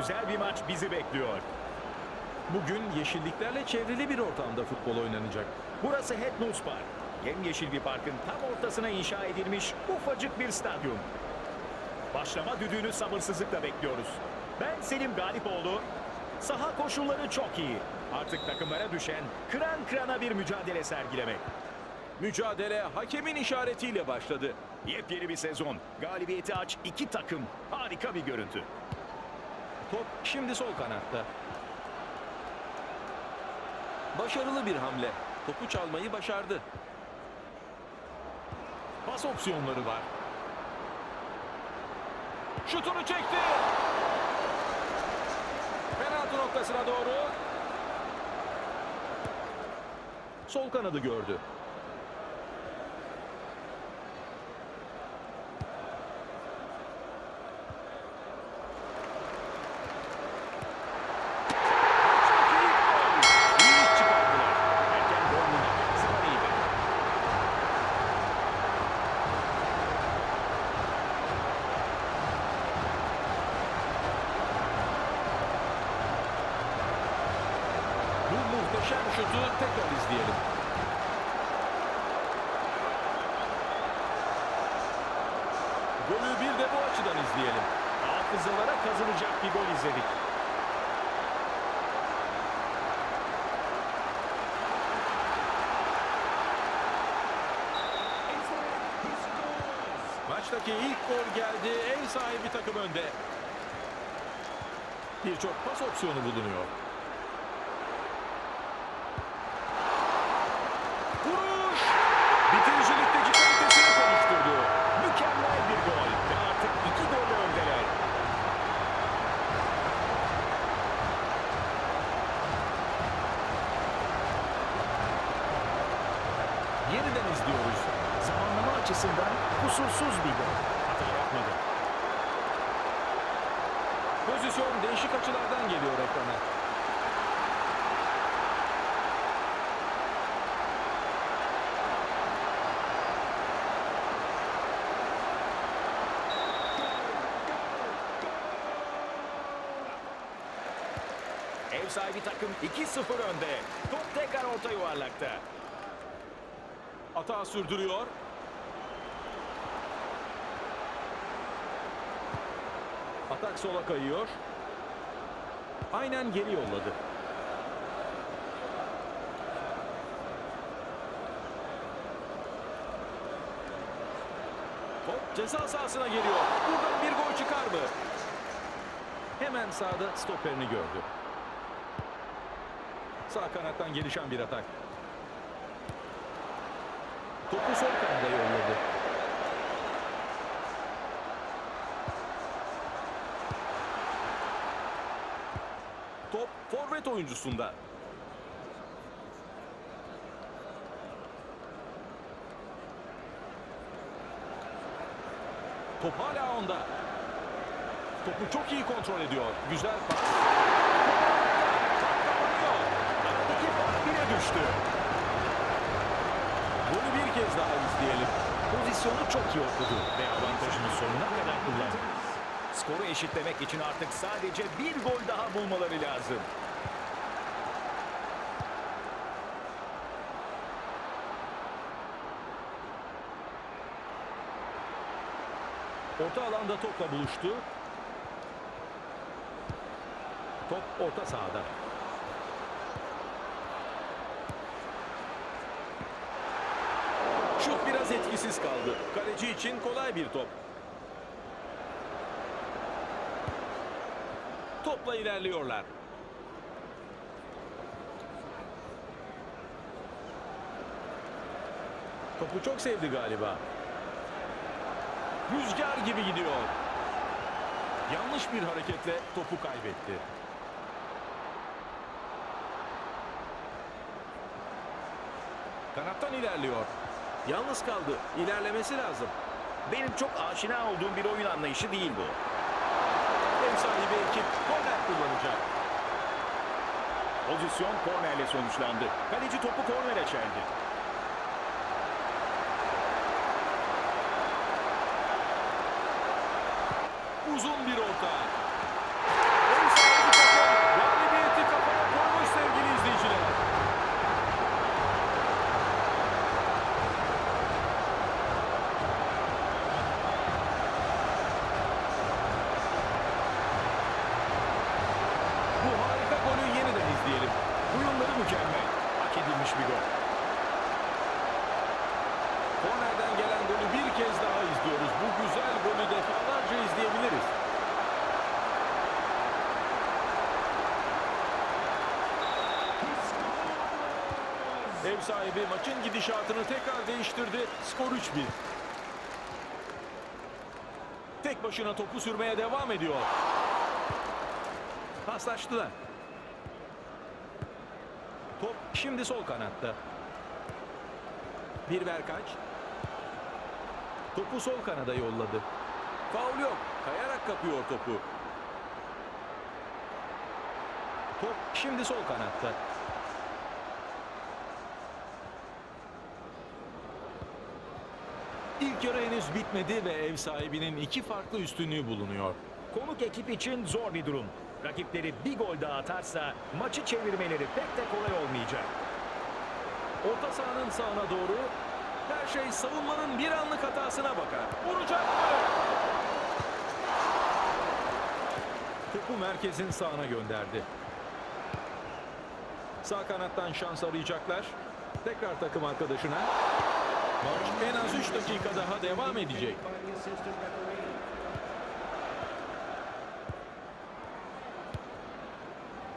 Güzel bir maç bizi bekliyor. Bugün yeşilliklerle çevrili bir ortamda futbol oynanacak. Burası Hetnos Park. Yemyeşil bir parkın tam ortasına inşa edilmiş ufacık bir stadyum. Başlama düdüğünü sabırsızlıkla bekliyoruz. Ben Selim Galipoğlu. Saha koşulları çok iyi. Artık takımlara düşen kıran kırana bir mücadele sergilemek. Mücadele hakemin işaretiyle başladı. Yepyeni bir sezon. Galibiyeti aç iki takım. Harika bir görüntü. Top şimdi sol kanatta. Başarılı bir hamle. Topu çalmayı başardı. Pas opsiyonları var. Şutunu çekti. Penaltı noktasına doğru. Sol kanadı gördü. İyi iş çıkardılar. Erken gol mücadelesi iyiydi. Bu muhteşem şutu tekrar izleyelim. Golü bir de bu açıdan izleyelim. Hafızalara kazınacak bir gol izledik. Maçtaki ilk gol geldi. Ev sahibi takım önde. Birçok pas opsiyonu bulunuyor. Vuruş! Bitiricilikteki kalitesini konuşturdu. Mükemmel bir gol. Ve artık iki golle öndeler. Yeniden izliyoruz. Açısından kusursuz bir gol. Hata yapmadı. Pozisyon değişik açılardan geliyor ekrana. Ev sahibi takım 2-0 önde. Top tekrar orta yuvarlakta. Atağı sürdürüyor. Atak sola kayıyor. Aynen geri yolladı. Top ceza sahasına geliyor. Buradan bir gol çıkar mı? Hemen sağda stoperini gördü. Sağ kanattan gelişen bir atak. Topu sol kanada yolladı. Top forvet oyuncusunda. Top hala onda. Topu çok iyi kontrol ediyor. Güzel pas. Düştü. Bunu bir kez daha izleyelim. Pozisyonu çok iyi okudu ve avantajını sonuna kadar kullandı. Skoru eşitlemek için artık sadece bir gol daha bulmaları lazım. Orta alanda topla buluştu. Top orta sahada. Şut biraz etkisiz kaldı. Kaleci için kolay bir top. Topla ilerliyorlar. Topu çok sevdi galiba. Rüzgar gibi gidiyor. Yanlış bir hareketle topu kaybetti. Kanattan ilerliyor. Yalnız kaldı. İlerlemesi lazım. Benim çok aşina olduğum bir oyun anlayışı değil bu. Ev sahibi ekip korner kullanacak. Pozisyon kornerle sonuçlandı. Kaleci topu kornere çeldi. Uzun bir orta. Maçın gidişatını tekrar değiştirdi. Skor 3-1. Tek başına topu sürmeye devam ediyor. Paslaştılar. Top şimdi sol kanatta. Bir Berkaç. Topu sol kanada yolladı. Faul yok. Kayarak kapıyor topu. Top şimdi sol kanatta. İlk yarı henüz bitmedi ve ev sahibinin iki farklı üstünlüğü bulunuyor. Konuk ekip için zor bir durum. Rakipleri bir gol daha atarsa maçı çevirmeleri pek de kolay olmayacak. Orta sahanın sağına doğru her şey savunmanın bir anlık hatasına bakar. Vuracak mı? Topu merkezin sağına gönderdi. Sağ kanattan şans arayacaklar. Tekrar takım arkadaşına. Maç en az 3 dakika daha devam edecek.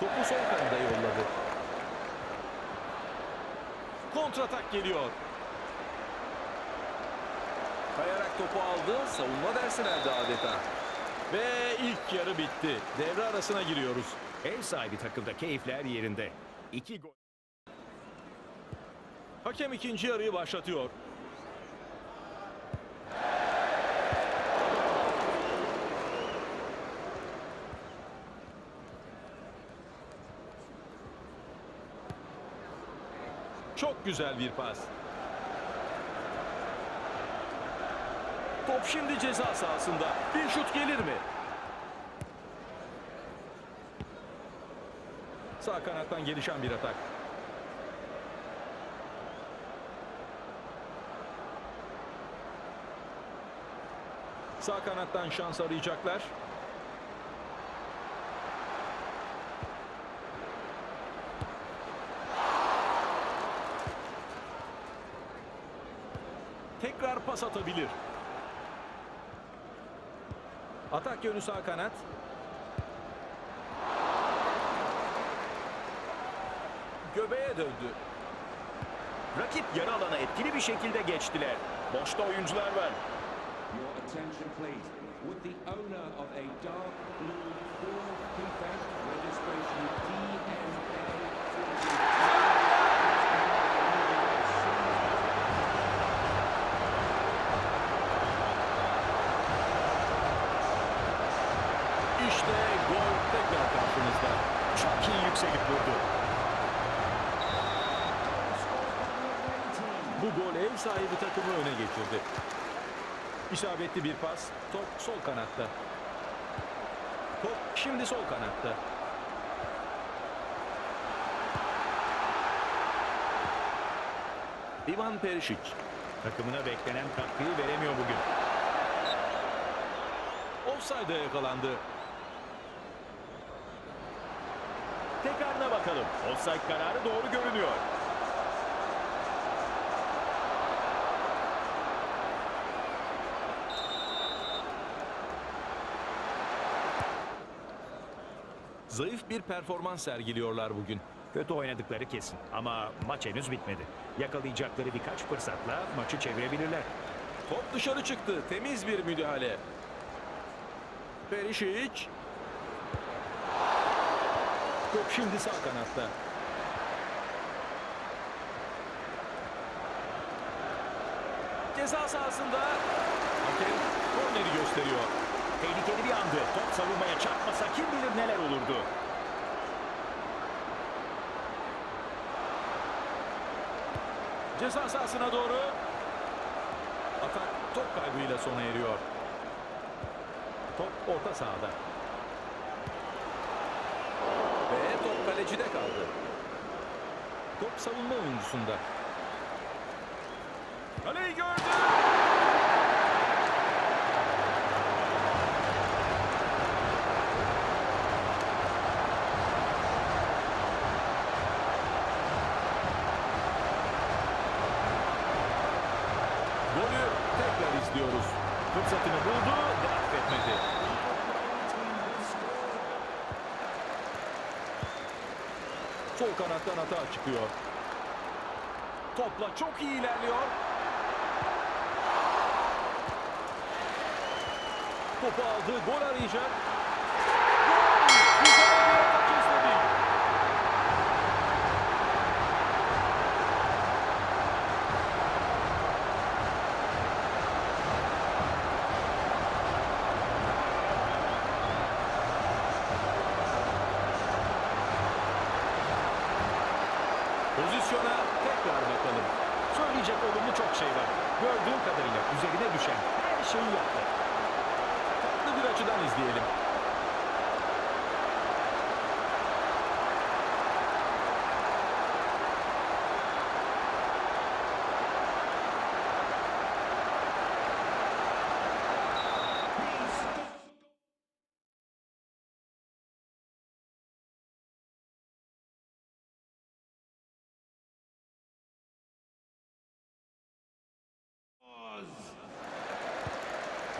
Topu sol kanada yolladı. Kontratak geliyor. Kayarak topu aldı. Savunma dersi verdi adeta. Ve ilk yarı bitti. Devre arasına giriyoruz. Ev sahibi takımda keyifler yerinde. İki gol. Hakem ikinci yarıyı başlatıyor. Çok güzel bir pas. Top şimdi ceza sahasında. Bir şut gelir mi? Sağ kanattan gelişen bir atak. Sağ kanattan şans arayacaklar. Tekrar pas atabilir. Atak yönü sağ kanat. Göbeğe döndü. Rakip yarı alana etkili bir şekilde geçtiler. Boşta oyuncular var. Your İşte gol tekrar karşımızda. Çok iyi yükselip vurdu. Bu gol ev sahibi takımı öne geçirdi. İsabetli bir pas. Top sol kanatta. Top şimdi sol kanatta. Ivan Perisic. Takımına beklenen katkıyı veremiyor bugün. Offside'a yakalandı. Tekrarına bakalım. Offside kararı doğru görünüyor. Zayıf bir performans sergiliyorlar bugün. Kötü oynadıkları kesin ama maç henüz bitmedi. Yakalayacakları birkaç fırsatla maçı çevirebilirler. Top dışarı çıktı. Temiz bir müdahale. Perisic. Top şimdi sağ kanatta. Ceza sahasında hakem korneri gösteriyor. Tehlikeli bir andı. Top savunmaya çarpmasa kim bilir neler olurdu. Ceza sahasına doğru. Atak top kaybıyla sona eriyor. Top orta sahada. Ve top kalecide kaldı. Top savunma oyuncusunda. Kaleyi gördü. Golü tekrar izliyoruz. Fırsatını buldu ve affetmedi. Sol kanattan hata çıkıyor. Topla çok iyi ilerliyor. Topu aldı. Gol arayacak. Gol! Güzel bir atak izledik. Pozisyona tekrar bakalım. Söyleyecek olumlu çok şey var. Gördüğüm kadarıyla üzerine düşen her şeyi yaptı. Farklı bir açıdan izleyelim.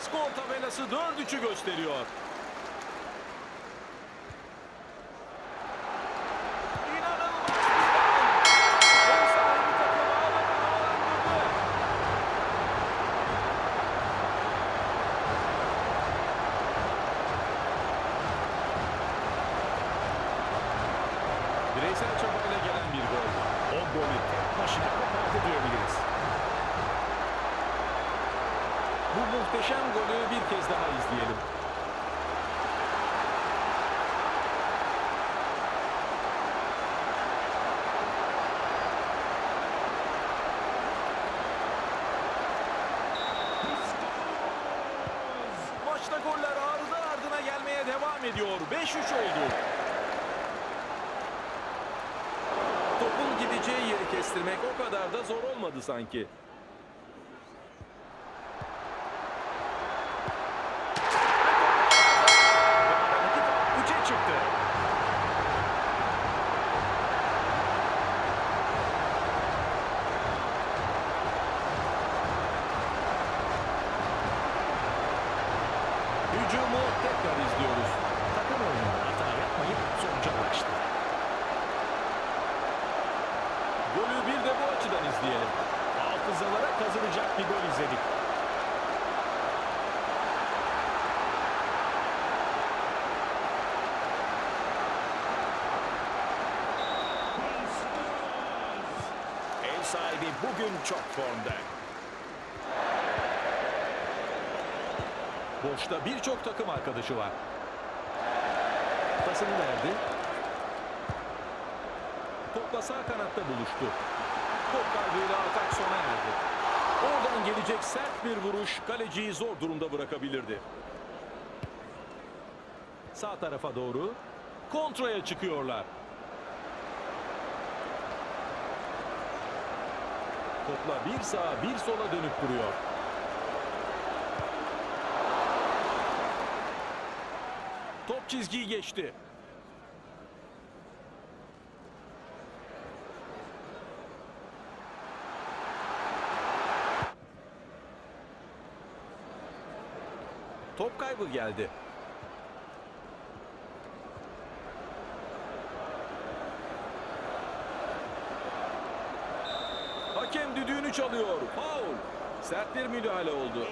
Skor tabelası 4-3'ü gösteriyor. Bireysel çabayla gelen bir gol. O golü tek başına kopardı diyebiliriz. Bu muhteşem golü bir kez daha izleyelim. Maçta goller ardı ardına gelmeye devam ediyor. 5-3 oldu. Topun gideceği yeri kestirmek o kadar da zor olmadı sanki. Rakip üçe çıktı. Hücumu tekrar izliyoruz. Takım oyununda hata yapmayıp sonuca ulaştı. Golü bir de bu açıdan izleyelim. Hafızalara kazınacak bir gol izledik. Sahibi bugün çok formda. Boşta birçok takım arkadaşı var. Pasını verdi. Topla sağ kanatta buluştu. Top kaybıyla atak sona erdi. Oradan gelecek sert bir vuruş kaleciyi zor durumda bırakabilirdi. Sağ tarafa doğru kontraya çıkıyorlar. Topla bir sağa bir sola dönüp duruyor. Çizgiyi geçti. Top kaybı geldi. Hakem düdüğünü çalıyor. Foul. Sert bir müdahale oldu.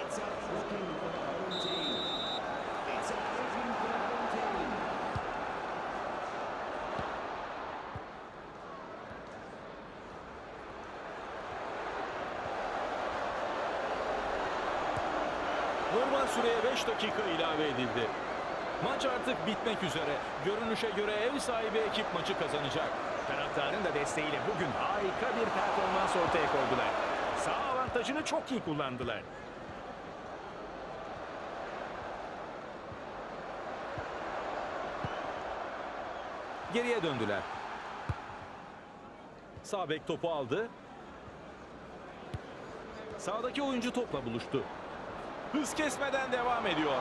Süreye 5 dakika ilave edildi. Maç artık bitmek üzere. Görünüşe göre ev sahibi ekip maçı kazanacak. Taraftarın da desteğiyle bugün harika bir performans ortaya koydular. Sağ avantajını çok iyi kullandılar. Geriye döndüler. Sağ bek topu aldı. Sağdaki oyuncu topla buluştu. Hız kesmeden devam ediyor.